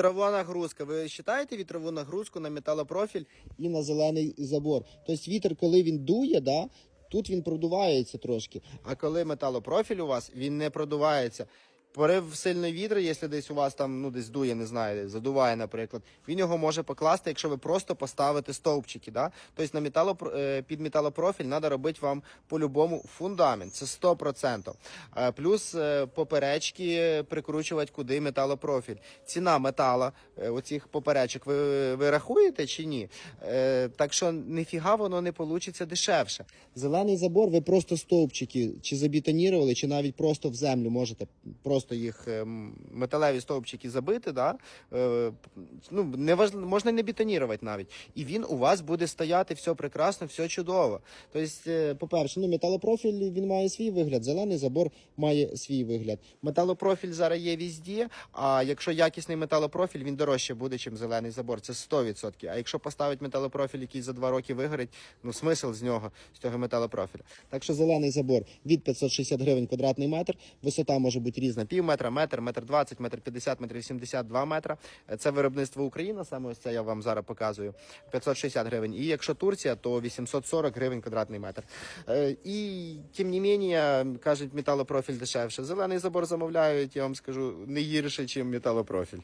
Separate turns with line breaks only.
Вітрову нагрузка. Ви вважаєте вітрову нагрузку на металопрофіль і на зелений забор? Тобто вітер, коли він дує, да, тут він продувається трошки. А коли металопрофіль у вас, він не продувається. Порив сильний вітер, якщо десь у вас там ну десь дує, не знаю, задуває, наприклад, він його може покласти, якщо ви просто поставите стовпчики. Да? Тобто на металопро... е, під металопрофіль треба робити вам по-любому фундамент. Це 100%. Е, Плюс е, поперечки прикручувати куди металопрофіль. Ціна метала, оцих поперечок, ви, ви рахуєте чи ні? Так що ніфіга воно не вийде дешевше. Зелений забор ви просто стовпчики чи забетонірували, чи навіть просто в землю можете просто їх е, металеві стовпчики забити. Да? Е, Ну, не важ... Можна не бетонірувати навіть. І він у вас буде стояти все прекрасно, все чудово. Тобто, е, по-перше, ну, металопрофіль він має свій вигляд, зелений забор має свій вигляд. Металопрофіль зараз є везде, а якщо якісний металопрофіль, він дорожче буде, ніж зелений забор. Це 100%. А якщо поставить металопрофіль, який за два роки вигорить, ну смисл з нього, з цього металопрофіля. Так що зелений забор від 560 гривень квадратний метр, висота може бути різна: пів метра, метр, метр 20, метр 50, метр 80, 2 метра. Це виробництво Україна, саме ось це я вам зараз показую. 560 гривень. І якщо Турція, то 840 гривень квадратний метр. Е, І тим не менше, кажуть, металопрофіль дешевше. Зелений забор замовляють, я вам скажу, не гірше, ніж металопрофіль.